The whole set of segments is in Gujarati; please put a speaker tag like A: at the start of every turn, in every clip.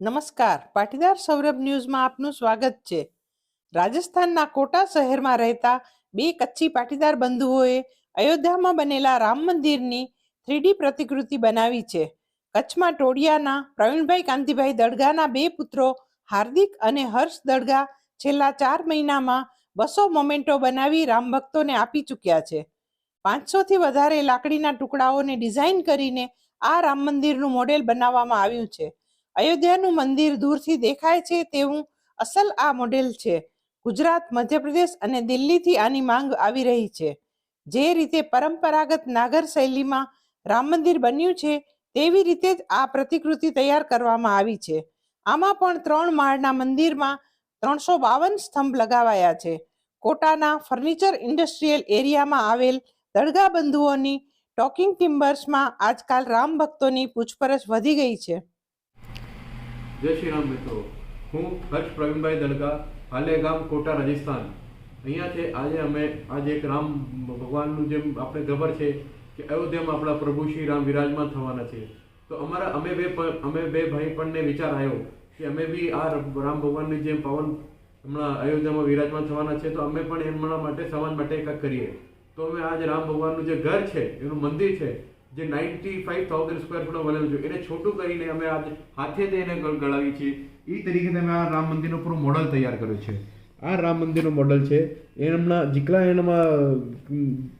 A: નમસ્કાર. પાટીદાર સૌરભ ન્યૂઝમાં આપનું સ્વાગત છે. રાજસ્થાનના કોટા શહેરમાં રહેતા બે કચ્છી પાટીદાર બંધુઓએ અયોધ્યામાં બનેલા રામ મંદિરની થ્રીડી પ્રતિકૃતિ બનાવી છે. કચ્છમાં ટોડિયાના પ્રવીણભાઈ કાંતિભાઈ દડગાના બે પુત્રો હાર્દિક અને હર્ષ દડગા છેલ્લા ચાર મહિનામાં બસો મોમેન્ટો બનાવી રામ ભક્તોને આપી ચૂક્યા છે. પાંચસોથી વધારે લાકડીના ટુકડાઓને ડિઝાઇન કરીને આ રામ મંદિરનું મોડેલ બનાવવામાં આવ્યું છે. અયોધ્યાનું મંદિર દૂરથી દેખાય છે તેવું અસલ આ મોડેલ છે. ગુજરાત, મધ્યપ્રદેશ અને દિલ્હીથી આની માંગ આવી રહી છે. જે રીતે પરંપરાગત નાગર શૈલીમાં રામ મંદિર બન્યું છે, તેવી રીતે જ આ પ્રતિકૃતિ તૈયાર કરવામાં આવી છે. આમાં પણ ત્રણ માળના મંદિરમાં ત્રણસો બાવન સ્તંભ લગાવાયા છે. કોટાના ફર્નિચર ઇન્ડસ્ટ્રીયલ એરિયામાં આવેલ દળગા બંધુઓની ટોકિંગ ટિમ્બર્સમાં આજકાલ રામ ભક્તોની પૂછપરછ વધી ગઈ છે.
B: જય શ્રી રામ મિત્રો. હું હર્ષ પ્રવીણભાઈ દલગા આલે ગામ કોટા, રાજસ્થાન. અહીંયા છે, આજે અમે, આજે એક રામ ભગવાનનું જેમ આપણે ખબર છે કે અયોધ્યામાં આપણા પ્રભુ શ્રી રામ વિરાજમાન થવાના છે. તો અમારા અમે બે અમે બે ભાઈ પણને વિચાર આવ્યો કે અમે બી આ રામ ભગવાનની જેમ પવન હમણાં અયોધ્યામાં વિરાજમાન થવાના છે, તો અમે પણ એમના માટે સમાજ માટે કંઈક કરીએ. તો અમે આજે રામ ભગવાનનું જે ઘર છે, એનું મંદિર છે જે નાઇન્ટી ફાઇવ થાઉઝન્ડ સ્ક્વેર ફૂટમાં બનેલું છે. એને છોટું કરીને અમે આજે હાથેથી એને ગળ- ગળાવી છીએ. એ તરીકે અમે આ રામ મંદિરનું પૂરું મોડલ તૈયાર કર્યું છે. આ રામ મંદિરનું મોડલ છે. એમના જેટલા એનામાં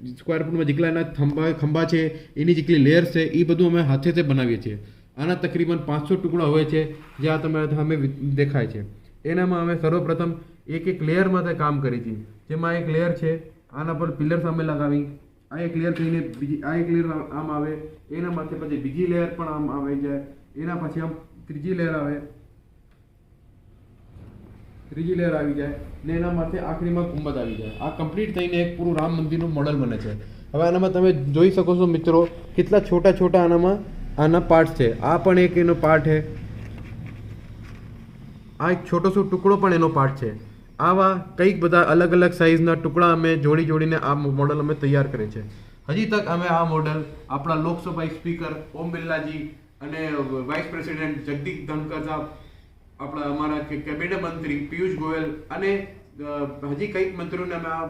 B: સ્ક્વેર ફૂટમાં જેટલા એના ખંભા ખંભા છે, એની જેટલી લેયર્સ છે એ બધું અમે હાથેથી બનાવીએ છીએ. આના તકરીબન પાંચસો ટુકડા હોય છે, જે આ તમે સામે દેખાય છે. એનામાં અમે સર્વપ્રથમ એક એક લેયરમાં તે કામ કરી હતી. જેમાં એક લેયર છે, આના પર પિલર સામે લગાવી. આ એક લેયર થઈને બીજી આ એક લેયર આમ આવે. એના માથે પછી બીજી લેયર પણ આમ આવી જાય. એના પછી આમ ત્રીજી લેયર આવે. ત્રીજી લેયર આવી જાય ને એના માથે આખરીમાં ગુંબદ આવી જાય. આ કમ્પ્લીટ થઈને એક પૂરું રામ મંદિરનું મોડલ બને છે. હવે આનામાં તમે જોઈ શકો છો મિત્રો કેટલા છોટા છોટા આનામાં આના પાર્ટ છે. આ પણ એક એનો પાર્ટ છે. આ એક છોટો સો ટુકડો પણ એનો પાર્ટ છે. આવા કંઈક બધા અલગ અલગ સાઇઝના ટુકડા અમે જોડી જોડીને આ મોડલ અમે તૈયાર કરે છે હજી તક અમે આ મોડલ આપણા લોકસભા સ્પીકર ઓમ બિરલાજી અને વાઇસ પ્રેસિડેન્ટ જગદીપ ધનકર સાહેબ, આપણા અમારા કેબિનેટ મંત્રી પિયુષ ગોયલ અને હજી કંઈક મંત્રીઓને અમે આ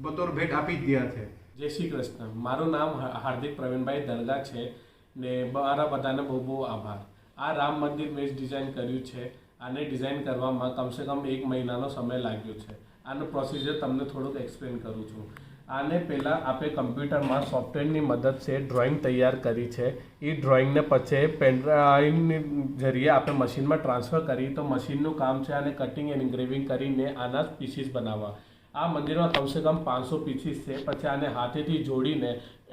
B: બતોર ભેટ આપી જ દીધા છે.
C: જય શ્રી કૃષ્ણ. મારું નામ હાર્દિક પ્રવીણભાઈ દરગા છે ને મારા બધાને બહુ બહુ આભાર. આ રામ મંદિર મેં ડિઝાઇન કર્યું છે. આને ડિઝાઇન કરવામાં કમસે કમ એક મહિનાનો સમય લાગ્યો છે. આનું પ્રોસિજર તમને થોડુંક એક્સપ્લેન કરું છું. આને પહેલાં આપણે કમ્પ્યુટરમાં સોફ્ટવેરની મદદથી ડ્રોઈંગ તૈયાર કરી છે. એ ડ્રોઈંગને પછી પેનડ્રાઈવની જરીએ આપણે મશીનમાં ટ્રાન્સફર કરી. તો મશીનનું કામ છે આને કટિંગ એન્ડ ઇન્ગ્રેવિંગ કરીને આના પીસીસ બનાવવા. આ મંદિરમાં કમસે કમ પાંચસો પીસીસ છે. પછી આને હાથેથી જોડીને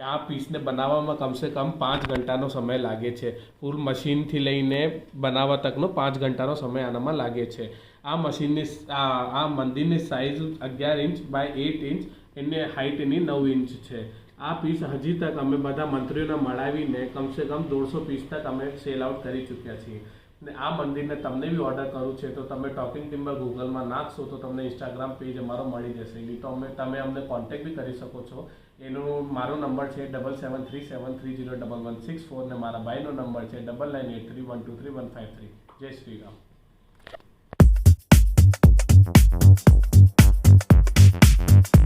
C: આ પીસને બનાવવામાં કમસે કમ પાંચ ઘંટાનો સમય લાગે છે. ફૂલ મશીનથી લઈને બનાવવા તકનો પાંચ ઘંટાનો સમય આનામાં લાગે છે. આ મશીનની આ મંદિરની સાઇઝ અગિયાર ઇંચ બાય એટ ઇંચ એને હાઇટ એની નવ ઇંચ છે. આ પીસ હજી તક અમે બધા મંત્રીઓને મળાવીને કમસે કમ દોઢસો પીસ તક અમે સેલ આઉટ કરી ચૂક્યા છીએ. ને આ મંદિરને તમને બી ઓર્ડર કરવું છે, તો તમે ટોકિંગ ટિમ્બર ગૂગલમાં નાખશો, તો તમને ઇન્સ્ટાગ્રામ પેજ અમારો મળી જશે. નહીં તો અમે, તમે અમને કોન્ટેક બી કરી શકો છો. એનો, મારો નંબર છે double seven three seven three zero double one six four ને મારા ભાઈનો નંબર છે double nine eight three one two three one five three Jai Shri Ram. Thank you.